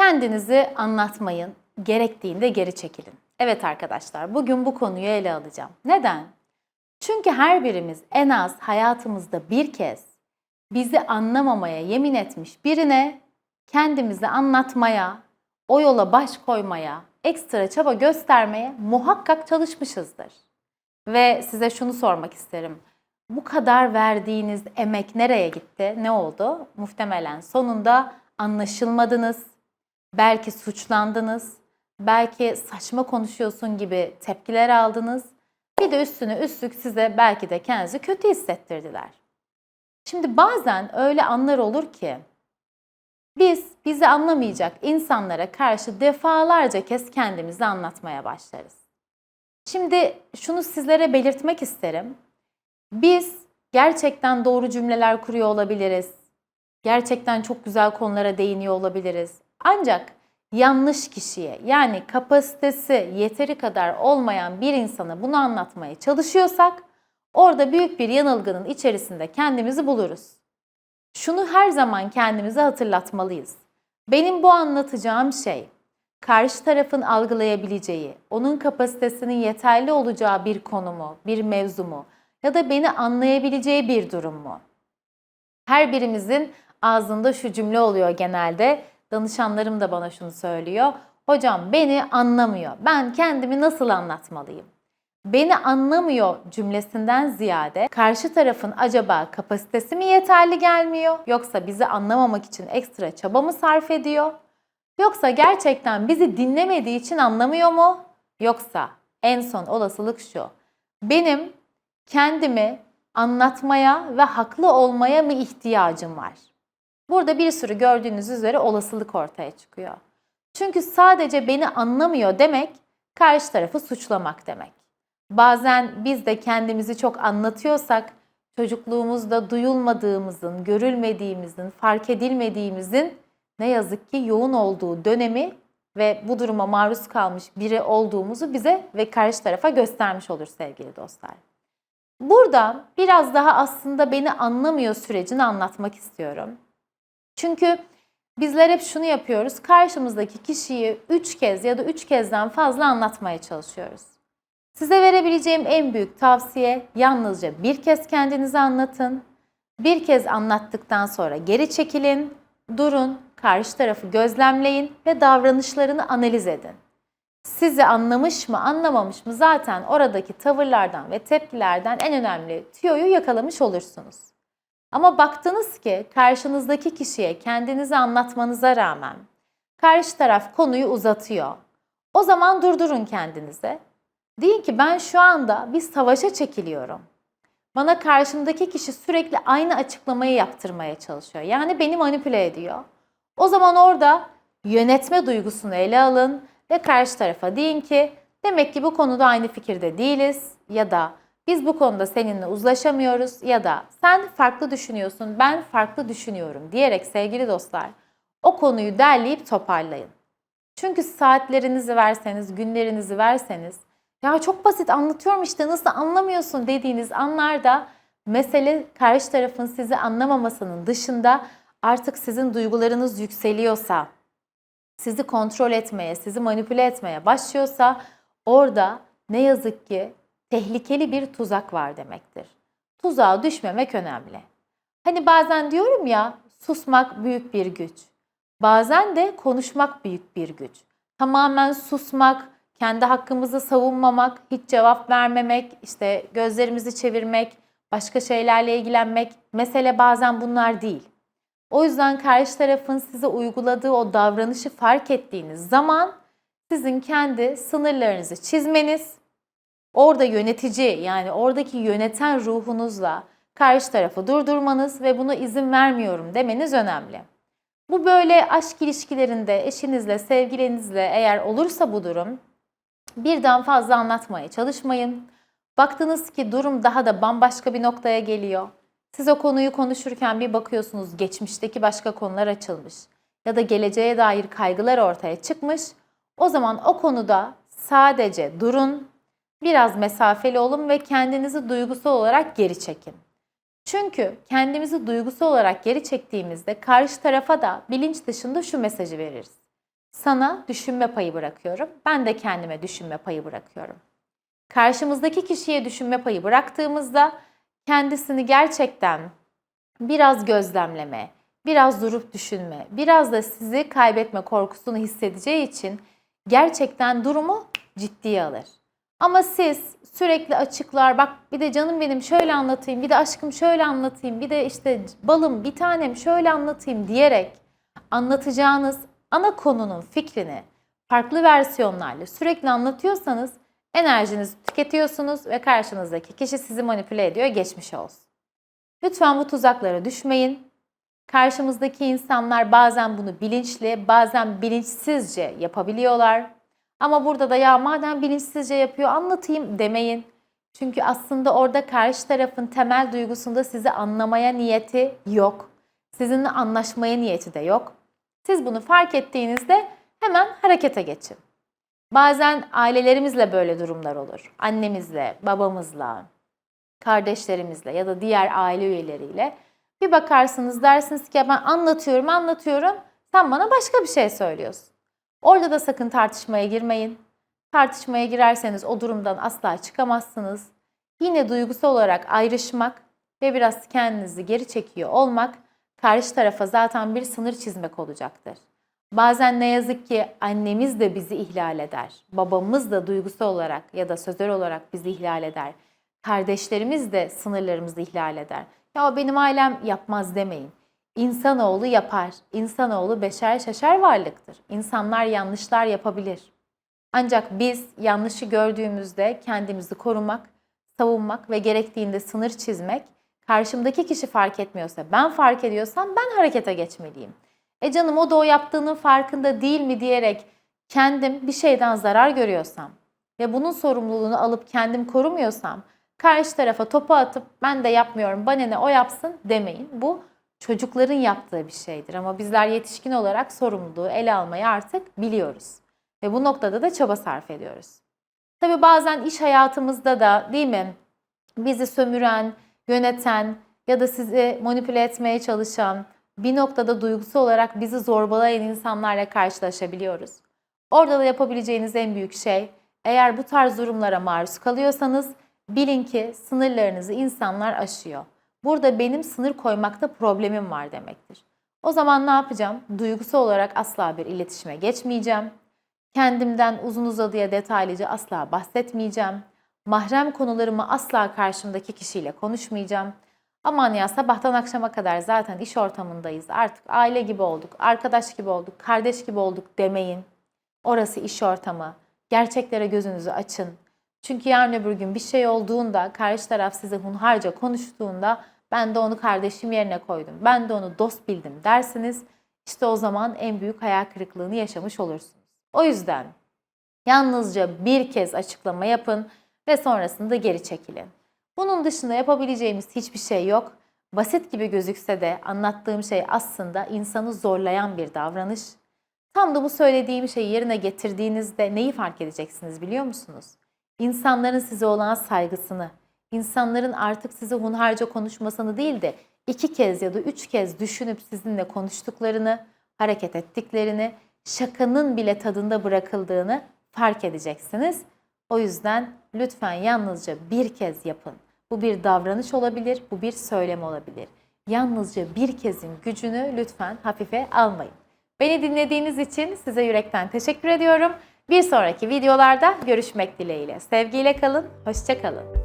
Kendinizi anlatmayın, gerektiğinde geri çekilin. Evet arkadaşlar, bugün bu konuyu ele alacağım. Neden? Çünkü her birimiz en az hayatımızda bir kez bizi anlamamaya yemin etmiş birine kendimizi anlatmaya, o yola baş koymaya, ekstra çaba göstermeye muhakkak çalışmışızdır. Ve size şunu sormak isterim. Bu kadar verdiğiniz emek nereye gitti? Ne oldu? Muhtemelen sonunda anlaşılmadınız, belki suçlandınız, belki saçma konuşuyorsun gibi tepkiler aldınız. Bir de üstüne üstlük size belki de kendinizi kötü hissettirdiler. Şimdi bazen öyle anlar olur ki biz bizi anlamayacak insanlara karşı defalarca kez kendimizi anlatmaya başlarız. Şimdi şunu sizlere belirtmek isterim. Biz gerçekten doğru cümleler kuruyor olabiliriz. Gerçekten çok güzel konulara değiniyor olabiliriz. Ancak yanlış kişiye yani kapasitesi yeteri kadar olmayan bir insana bunu anlatmaya çalışıyorsak orada büyük bir yanılgının içerisinde kendimizi buluruz. Şunu her zaman kendimize hatırlatmalıyız. Benim bu anlatacağım şey karşı tarafın algılayabileceği, onun kapasitesinin yeterli olacağı bir konu mu, bir mevzu mu ya da beni anlayabileceği bir durum mu? Her birimizin ağzında şu cümle oluyor genelde. Danışanlarım da bana şunu söylüyor. Hocam beni anlamıyor. Ben kendimi nasıl anlatmalıyım? Beni anlamıyor cümlesinden ziyade karşı tarafın acaba kapasitesi mi yeterli gelmiyor yoksa bizi anlamamak için ekstra çaba mı sarf ediyor? Yoksa gerçekten bizi dinlemediği için anlamıyor mu? Yoksa en son olasılık şu. Benim kendimi anlatmaya ve haklı olmaya mı ihtiyacım var? Burada bir sürü gördüğünüz üzere olasılık ortaya çıkıyor. Çünkü sadece beni anlamıyor demek karşı tarafı suçlamak demek. Bazen biz de kendimizi çok anlatıyorsak çocukluğumuzda duyulmadığımızın, görülmediğimizin, fark edilmediğimizin ne yazık ki yoğun olduğu dönemi ve bu duruma maruz kalmış biri olduğumuzu bize ve karşı tarafa göstermiş olur sevgili dostlar. Burada biraz daha aslında beni anlamıyor sürecini anlatmak istiyorum. Çünkü bizler hep şunu yapıyoruz. Karşımızdaki kişiyi üç kez ya da üç kezden fazla anlatmaya çalışıyoruz. Size verebileceğim en büyük tavsiye yalnızca bir kez kendinizi anlatın. Bir kez anlattıktan sonra geri çekilin, durun, karşı tarafı gözlemleyin ve davranışlarını analiz edin. Sizi anlamış mı, anlamamış mı zaten oradaki tavırlardan ve tepkilerden en önemli tüyoyu yakalamış olursunuz. Ama baktınız ki karşınızdaki kişiye kendinizi anlatmanıza rağmen karşı taraf konuyu uzatıyor. O zaman durdurun kendinize. Deyin ki ben şu anda bir savaşa çekiliyorum. Bana karşımdaki kişi sürekli aynı açıklamayı yaptırmaya çalışıyor. Yani beni manipüle ediyor. O zaman orada yönetme duygusunu ele alın ve karşı tarafa deyin ki demek ki bu konuda aynı fikirde değiliz ya da biz bu konuda seninle uzlaşamıyoruz ya da sen farklı düşünüyorsun, ben farklı düşünüyorum diyerek sevgili dostlar o konuyu derleyip toparlayın. Çünkü saatlerinizi verseniz, günlerinizi verseniz ya çok basit anlatıyorum işte nasıl anlamıyorsun dediğiniz anlarda mesele karşı tarafın sizi anlamamasının dışında artık sizin duygularınız yükseliyorsa, sizi kontrol etmeye, sizi manipüle etmeye başlıyorsa orada ne yazık ki tehlikeli bir tuzak var demektir. Tuzağa düşmemek önemli. Hani bazen diyorum ya susmak büyük bir güç. Bazen de konuşmak büyük bir güç. Tamamen susmak, kendi hakkımızı savunmamak, hiç cevap vermemek, işte gözlerimizi çevirmek, başka şeylerle ilgilenmek mesele bazen bunlar değil. O yüzden karşı tarafın size uyguladığı o davranışı fark ettiğiniz zaman sizin kendi sınırlarınızı çizmeniz, orada yönetici yani oradaki yöneten ruhunuzla karşı tarafı durdurmanız ve buna izin vermiyorum demeniz önemli. Bu böyle aşk ilişkilerinde eşinizle, sevgilinizle eğer olursa bu durum birden fazla anlatmaya çalışmayın. Baktınız ki durum daha da bambaşka bir noktaya geliyor. Siz o konuyu konuşurken bir bakıyorsunuz geçmişteki başka konular açılmış ya da geleceğe dair kaygılar ortaya çıkmış. O zaman o konuda sadece durun, biraz mesafeli olun ve kendinizi duygusal olarak geri çekin. Çünkü kendimizi duygusal olarak geri çektiğimizde karşı tarafa da bilinç dışında şu mesajı veririz. Sana düşünme payı bırakıyorum. Ben de kendime düşünme payı bırakıyorum. Karşımızdaki kişiye düşünme payı bıraktığımızda kendisini gerçekten biraz gözlemleme, biraz durup düşünme, biraz da sizi kaybetme korkusunu hissedeceği için gerçekten durumu ciddiye alır. Ama siz sürekli açıklar, bak bir de canım benim şöyle anlatayım, bir de aşkım şöyle anlatayım, bir de işte balım bir tanem şöyle anlatayım diyerek anlatacağınız ana konunun fikrini farklı versiyonlarla sürekli anlatıyorsanız enerjinizi tüketiyorsunuz ve karşınızdaki kişi sizi manipüle ediyor, geçmiş olsun. Lütfen bu tuzaklara düşmeyin. Karşımızdaki insanlar bazen bunu bilinçli, bazen bilinçsizce yapabiliyorlar. Ama burada da ya madem bilinçsizce yapıyor anlatayım demeyin. Çünkü aslında orada karşı tarafın temel duygusunda sizi anlamaya niyeti yok. Sizinle anlaşmaya niyeti de yok. Siz bunu fark ettiğinizde hemen harekete geçin. Bazen ailelerimizle böyle durumlar olur. Annemizle, babamızla, kardeşlerimizle ya da diğer aile üyeleriyle. Bir bakarsınız dersiniz ki "Ya ben anlatıyorum anlatıyorum sen bana başka bir şey söylüyorsun. Orada da sakın tartışmaya girmeyin. Tartışmaya girerseniz o durumdan asla çıkamazsınız. Yine duygusal olarak ayrışmak ve biraz kendinizi geri çekiyor olmak karşı tarafa zaten bir sınır çizmek olacaktır. Bazen ne yazık ki annemiz de bizi ihlal eder. Babamız da duygusal olarak ya da sözel olarak bizi ihlal eder. Kardeşlerimiz de sınırlarımızı ihlal eder. Ya benim ailem yapmaz demeyin. İnsanoğlu yapar. İnsanoğlu beşer şaşar varlıktır. İnsanlar yanlışlar yapabilir. Ancak biz yanlışı gördüğümüzde kendimizi korumak, savunmak ve gerektiğinde sınır çizmek, karşımdaki kişi fark etmiyorsa, ben fark ediyorsam ben harekete geçmeliyim. E canım o da o yaptığının farkında değil mi diyerek kendim bir şeyden zarar görüyorsam ve bunun sorumluluğunu alıp kendim korumuyorsam karşı tarafa topu atıp ben de yapmıyorum bana ne o yapsın demeyin. Bu çocukların yaptığı bir şeydir ama bizler yetişkin olarak sorumluluğu ele almayı artık biliyoruz. Ve bu noktada da çaba sarf ediyoruz. Tabi bazen iş hayatımızda da değil mi bizi sömüren, yöneten ya da sizi manipüle etmeye çalışan, bir noktada duygusal olarak bizi zorbalayan insanlarla karşılaşabiliyoruz. Orada da yapabileceğiniz en büyük şey eğer bu tarz durumlara maruz kalıyorsanız bilin ki sınırlarınızı insanlar aşıyor. Burada benim sınır koymakta problemim var demektir. O zaman ne yapacağım? Duygusal olarak asla bir iletişime geçmeyeceğim. Kendimden uzun uzadıya detaylıca asla bahsetmeyeceğim. Mahrem konularımı asla karşımdaki kişiyle konuşmayacağım. Aman ya sabahtan akşama kadar zaten iş ortamındayız. Artık aile gibi olduk, arkadaş gibi olduk, kardeş gibi olduk demeyin. Orası iş ortamı. Gerçeklere gözünüzü açın. Çünkü yarın öbür gün bir şey olduğunda, karşı taraf size hunharca konuştuğunda ben de onu kardeşim yerine koydum, ben de onu dost bildim dersiniz. İşte o zaman en büyük hayal kırıklığını yaşamış olursunuz. O yüzden yalnızca bir kez açıklama yapın ve sonrasında geri çekilin. Bunun dışında yapabileceğimiz hiçbir şey yok. Basit gibi gözükse de anlattığım şey aslında insanı zorlayan bir davranış. Tam da bu söylediğim şeyi yerine getirdiğinizde neyi fark edeceksiniz biliyor musunuz? İnsanların size olan saygısını, insanların artık size hunharca konuşmasını değil de iki kez ya da üç kez düşünüp sizinle konuştuklarını, hareket ettiklerini, şakanın bile tadında bırakıldığını fark edeceksiniz. O yüzden lütfen yalnızca bir kez yapın. Bu bir davranış olabilir, bu bir söylem olabilir. Yalnızca bir kezin gücünü lütfen hafife almayın. Beni dinlediğiniz için size yürekten teşekkür ediyorum. Bir sonraki videolarda görüşmek dileğiyle. Sevgiyle kalın, hoşça kalın.